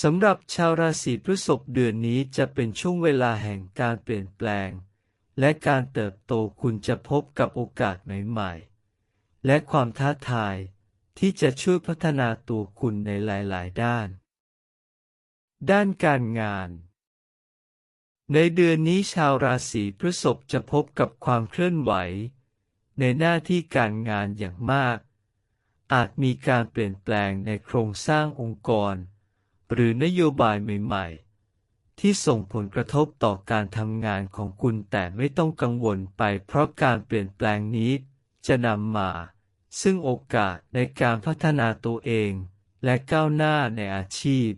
สำหรับชาวราศีพฤษภเดือนนี้จะเป็นช่วงเวลาแห่งการเปลี่ยนแปลง และการเติบโตคุณจะพบกับโอกาสใหม่ๆ และความท้าทายที่จะช่วยพัฒนาตัวคุณในหลายๆ ด้าน ด้านการงาน ในเดือนนี้ชาวราศีพฤษภจะพบกับความเคลื่อนไหว ในหน้าที่การงานอย่างมาก อาจมีการเปลี่ยนแปลงในโครงสร้างองค์กร หรือนโยบายใหม่ ๆ ที่ส่งผลกระทบต่อการทำงานของคุณแต่ไม่ต้องกังวลไปเพราะการเปลี่ยนแปลงนี้จะนำมา ซึ่งโอกาสในการพัฒนาตัวเอง และก้าวหน้าในอาชีพ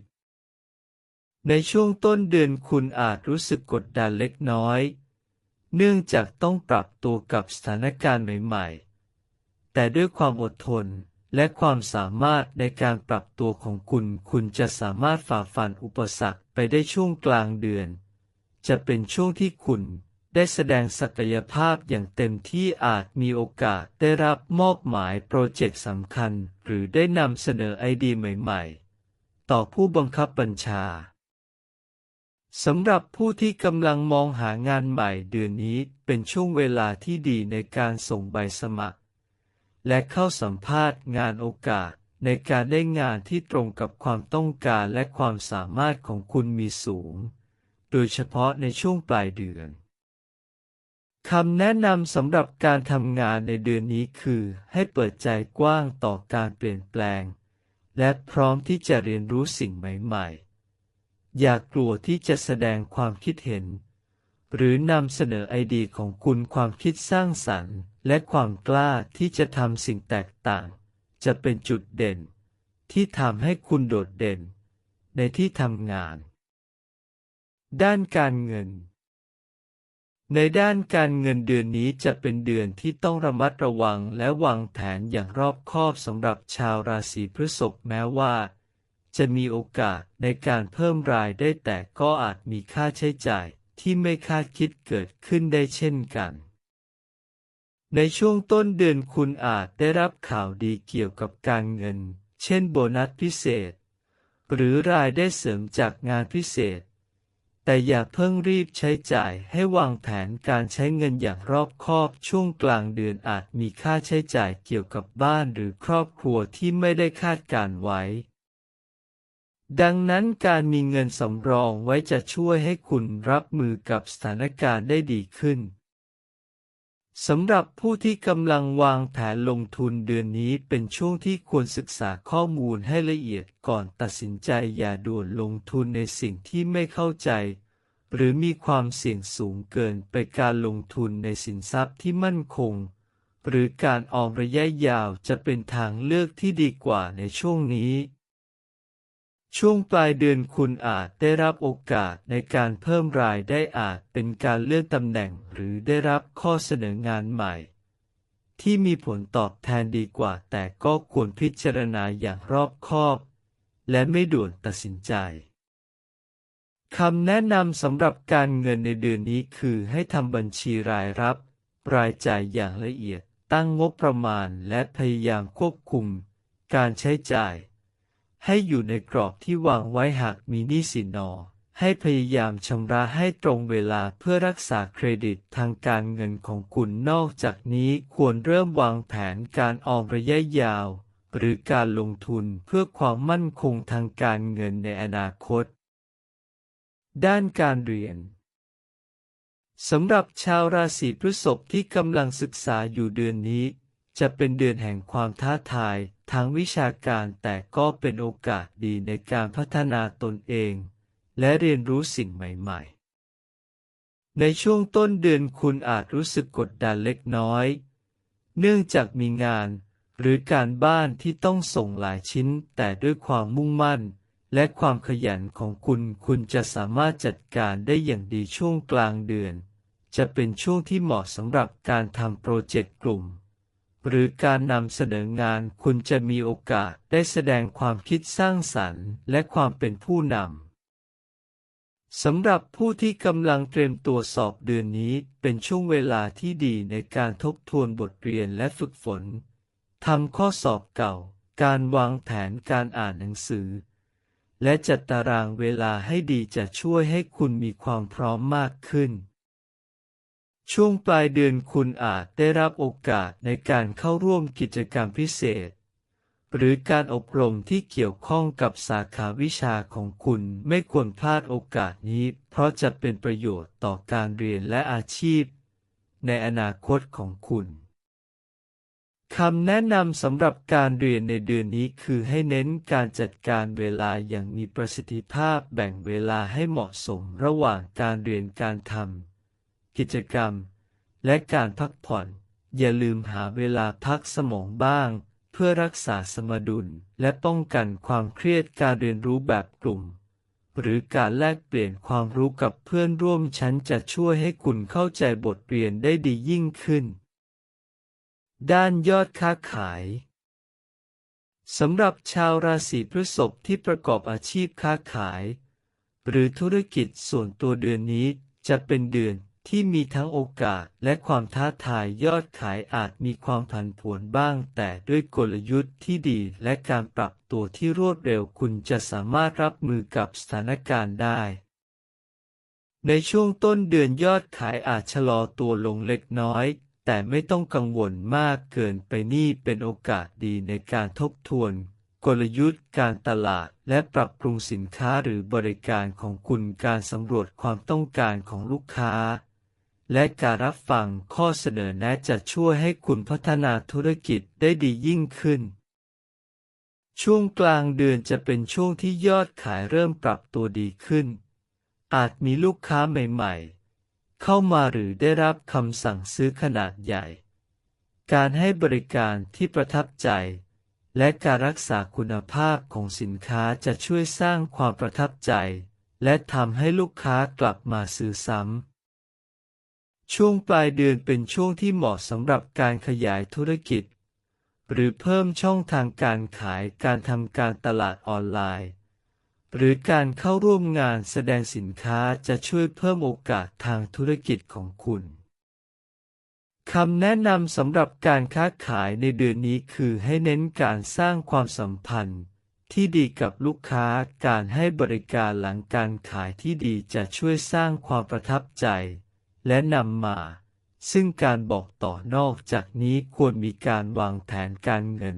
ในช่วงต้นเดือนคุณอาจรู้สึกกดดันเล็กน้อย เนื่องจากต้องปรับตัวกับสถานการณ์ใหม่ ๆ แต่ด้วยความอดทน และความสามารถในการปรับตัวของคุณ คุณจะสามารถฝ่าฟันอุปสรรคไปได้ช่วงกลางเดือน จะเป็นช่วงที่คุณได้แสดงศักยภาพอย่างเต็มที่อาจมีโอกาสได้รับมอบหมายโปรเจกต์สำคัญ หรือได้นำเสนอไอเดียใหม่ๆ ต่อผู้บังคับบัญชาสำหรับผู้ที่กำลังมองหางานใหม่เดือนนี้เป็นช่วงเวลาที่ดีในการส่งใบสมัคร และเข้าสัมภาษณ์งานโอกาส ในการได้งานที่ตรงกับความต้องการและความสามารถของคุณมีสูง โดยเฉพาะในช่วงปลายเดือนคำแนะนำสำหรับการทำงานในเดือนนี้คือ ให้เปิดใจกว้างต่อการเปลี่ยนแปลง และพร้อมที่จะเรียนรู้สิ่งใหม่ ๆ อย่ากกลัวที่จะแสดงความคิดเห็น หรือนำเสนอไอเดียของคุณความคิดสร้างสรรค์ และความกล้าที่จะทำสิ่งแตกต่าง จะเป็นจุดเด่น ที่ทำให้คุณโดดเด่น ในที่ทำงาน ด้านการเงิน ในด้านการเงินเดือนนี้จะเป็นเดือนที่ต้องระมัดระวังและวางแผนอย่างรอบคอบสำหรับชาวราศีพฤษภแม้ว่า จะมีโอกาสในการเพิ่มรายได้แต่ก็อาจมีค่าใช้จ่าย ที่ไม่คาดคิดเกิดขึ้นได้เช่นกัน ในช่วงต้นเดือนคุณอาจได้รับข่าวดีเกี่ยวกับการเงิน เช่นโบนัสพิเศษ หรือรายได้เสริมจากงานพิเศษ แต่อย่าเพิ่งรีบใช้จ่ายให้วางแผนการใช้เงินอย่างรอบคอบ ช่วงกลางเดือนอาจมีค่าใช้จ่ายเกี่ยวกับบ้านหรือครอบครัวที่ไม่ได้คาดการไว้ ดังนั้นการมีเงินสำรองไว้จะช่วยให้คุณรับมือกับสถานการณ์ได้ดีขึ้นสำหรับผู้ที่กำลังวางแผนลงทุนเดือนนี้เป็นช่วงที่ควรศึกษาข้อมูลให้ละเอียดก่อนตัดสินใจอย่าด่วนลงทุนในสิ่งที่ไม่เข้าใจ หรือมีความเสี่ยงสูงเกินไปการลงทุนในสินทรัพย์ที่มั่นคง หรือการออมระยะยาวจะเป็นทางเลือกที่ดีกว่าในช่วงนี้ ช่วงปลายเดือนคุณอาจได้รับโอกาสในการเพิ่มรายได้อาจเป็นการเลื่อนตำแหน่งหรือได้รับข้อเสนองานใหม่ ที่มีผลตอบแทนดีกว่า แต่ก็ควรพิจารณาอย่างรอบคอบ และไม่ด่วนตัดสินใจคำแนะนำสำหรับการเงินในเดือนนี้คือให้ทำบัญชีรายรับ รายจ่ายอย่างละเอียดตั้งงบประมาณและพยายามควบคุม การใช้จ่าย ให้อยู่ในกรอบที่วางไว้หากมีหนี้สินนอ ให้พยายามชำระให้ตรงเวลาเพื่อรักษาเครดิตทางการเงินของคุณนอกจากนี้ควรเริ่มวางแผนการออมระยะยาว หรือการลงทุนเพื่อความมั่นคงทางการเงินในอนาคต ด้านการเรียนสำหรับชาวราศีพฤษภที่กำลังศึกษาอยู่เดือนนี้ จะเป็นเดือนแห่งความท้าทายทางวิชาการแต่ก็เป็นโอกาสดีในการพัฒนาตนเอง และเรียนรู้สิ่งใหม่ๆ ในช่วงต้นเดือนคุณอาจรู้สึกกดดันเล็กน้อย เนื่องจากมีงานหรือการบ้านที่ต้องส่งหลายชิ้นแต่ด้วยความมุ่งมั่น และความขยันของคุณคุณจะสามารถจัดการได้อย่างดีช่วงกลางเดือน จะเป็นช่วงที่เหมาะสำหรับการทำโปรเจกต์กลุ่ม หรือการนำเสนองานคุณจะมีโอกาสได้แสดงความคิดสร้างสรรค์และความเป็นผู้นำสำหรับผู้ที่กำลังเตรียมตัวสอบเดือนนี้เป็นช่วงเวลาที่ดีในการทบทวนบทเรียนและฝึกฝน ทำข้อสอบเก่า การวางแผนการอ่านหนังสือ และจัดตารางเวลาให้ดีจะช่วยให้คุณมีความพร้อมมากขึ้น ช่วงปลายเดือนคุณอาจได้รับโอกาสในการเข้าร่วมกิจกรรมพิเศษ หรือการอบรมที่เกี่ยวข้องกับสาขาวิชาของคุณไม่ควรพลาดโอกาสนี้ เพราะจะเป็นประโยชน์ต่อการเรียนและอาชีพ ในอนาคตของคุณคำแนะนำสำหรับการเรียนในเดือนนี้คือให้เน้นการจัดการเวลาอย่างมีประสิทธิภาพแบ่งเวลาให้เหมาะสมระหว่างการเรียนการทำ กิจกรรม และการพักผ่อน อย่าลืมหาเวลาพักสมองบ้าง เพื่อรักษาสมดุลและป้องกันความเครียดการเรียนรู้แบบกลุ่ม หรือการแลกเปลี่ยนความรู้กับเพื่อนร่วมชั้นจะช่วยให้คุณเข้าใจบทเรียนได้ดียิ่งขึ้น ด้านยอดค้าขายสำหรับชาวราศีพฤษภที่ประกอบอาชีพค้าขาย หรือธุรกิจส่วนตัวเดือนนี้จะเป็นเดือน ที่มีทั้งโอกาสและความท้าทายยอดขายอาจมีความผันผวนบ้าง แต่ด้วยกลยุทธ์ที่ดีและการปรับตัวที่รวดเร็วคุณจะสามารถรับมือกับสถานการณ์ได้ ในช่วงต้นเดือนยอดขายอาจชะลอตัวลงเล็กน้อย แต่ไม่ต้องกังวลมากเกินไปนี่เป็นโอกาสดีในการทบทวน กลยุทธ์การตลาดและปรับปรุงสินค้าหรือบริการของคุณการสำรวจความต้องการของลูกค้า และการรับฟังข้อเสนอแนะจะช่วยให้คุณพัฒนาธุรกิจได้ดียิ่งขึ้น ช่วงกลางเดือนจะเป็นช่วงที่ยอดขายเริ่มปรับตัวดีขึ้น อาจมีลูกค้าใหม่ๆ เข้ามาหรือได้รับคำสั่งซื้อขนาดใหญ่ การให้บริการที่ประทับใจ และการรักษาคุณภาพของสินค้าจะช่วยสร้างความประทับใจ และทำให้ลูกค้ากลับมาซื้อซ้ำ ช่วงปลายเดือนเป็นช่วงที่เหมาะสำหรับการขยายธุรกิจ หรือเพิ่มช่องทางการขายการทำการตลาดออนไลน์ หรือการเข้าร่วมงานแสดงสินค้าจะช่วยเพิ่มโอกาสทางธุรกิจของคุณคำแนะนำสำหรับการค้าขายในเดือนนี้คือให้เน้นการสร้างความสัมพันธ์ที่ดีกับลูกค้าการให้บริการหลังการขายที่ดีจะช่วยสร้างความประทับใจ และนำมา ซึ่งการบอกต่อนอกจากนี้ควรมีการวางแผนการเงิน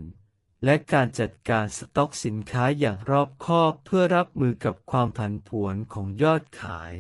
และการจัดการสต็อกสินค้าอย่างรอบคอบเพื่อรับมือกับความผันผวนของยอดขาย